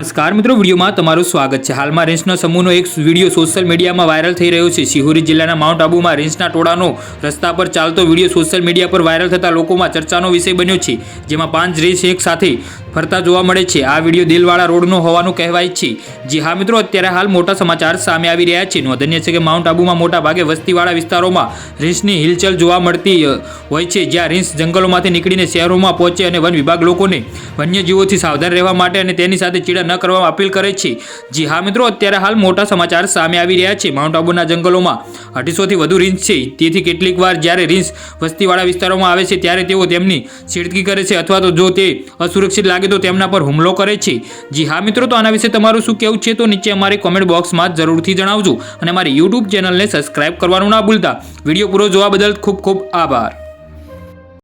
નમસ્કાર મિત્રો, વિડીયોમાં તમારું સ્વાગત છે. હાલમાં રેન્સના સમૂહનો એક વીડિયો સોશિયલ મીડિયામાં વાયરલ થઈ રહ્યો છે. શિહોરી જિલ્લાના માઉન્ટ આબુમાં રેન્સના ટોળાનો રસ્તા પર ચાલતો વીડિયો સોશિયલ મીડિયા પર વાયરલ થતા લોકોમાં ચર્ચાનો વિષય બન્યો છે, જેમાં પાંચ રેસ એક સાથે ફરતા જોવા મળે છે. આ વીડિયો દિલવાળા રોડનો હોવાનું કહેવાય છે. જી હા મિત્રો, અત્યારે હાલ મોટા સમાચાર સામે આવી રહ્યા છે. નોંધનીય છે કે માઉન્ટ આબુમાં મોટા ભાગે વસ્તીવાળા વિસ્તારોમાં રેન્સની હિલચલ જોવા મળતી હોય છે, જ્યાં રેન્સ જંગલોમાંથી નીકળીને શહેરોમાં પહોંચે અને વન વિભાગ લોકોને વન્યજીવોથી સાવધાન રહેવા માટે અને તેની સાથે ચીડા ન કરવા અપીલ કરે છે. જી હા મિત્રો, અત્યારે હાલ મોટા સમાચાર સામે આવી રહ્યા છે. માઉન્ટ આબુના જંગલોમાં અઢીસોથી વધુ રીંછ છે. તેથી કેટલીક વાર જ્યારે રીંછ વસ્તીવાળા વિસ્તારોમાં આવે છે, ત્યારે તેઓ તેમની છેડતી કરે છે અથવા તો જો તે અસુરક્ષિત લાગે તો તેમના પર હુમલો કરે છે. જી હા મિત્રો, તો આના વિશે તમારું શું કહેવું છે તો નીચે અમારી કોમેન્ટ બોક્સમાં જરૂરથી જણાવજો. અને અમારી યુટ્યુબ ચેનલને સબસ્ક્રાઇબ કરવાનું ના ભૂલતા. વીડિયો પૂરો જોવા બદલ ખૂબ ખૂબ આભાર.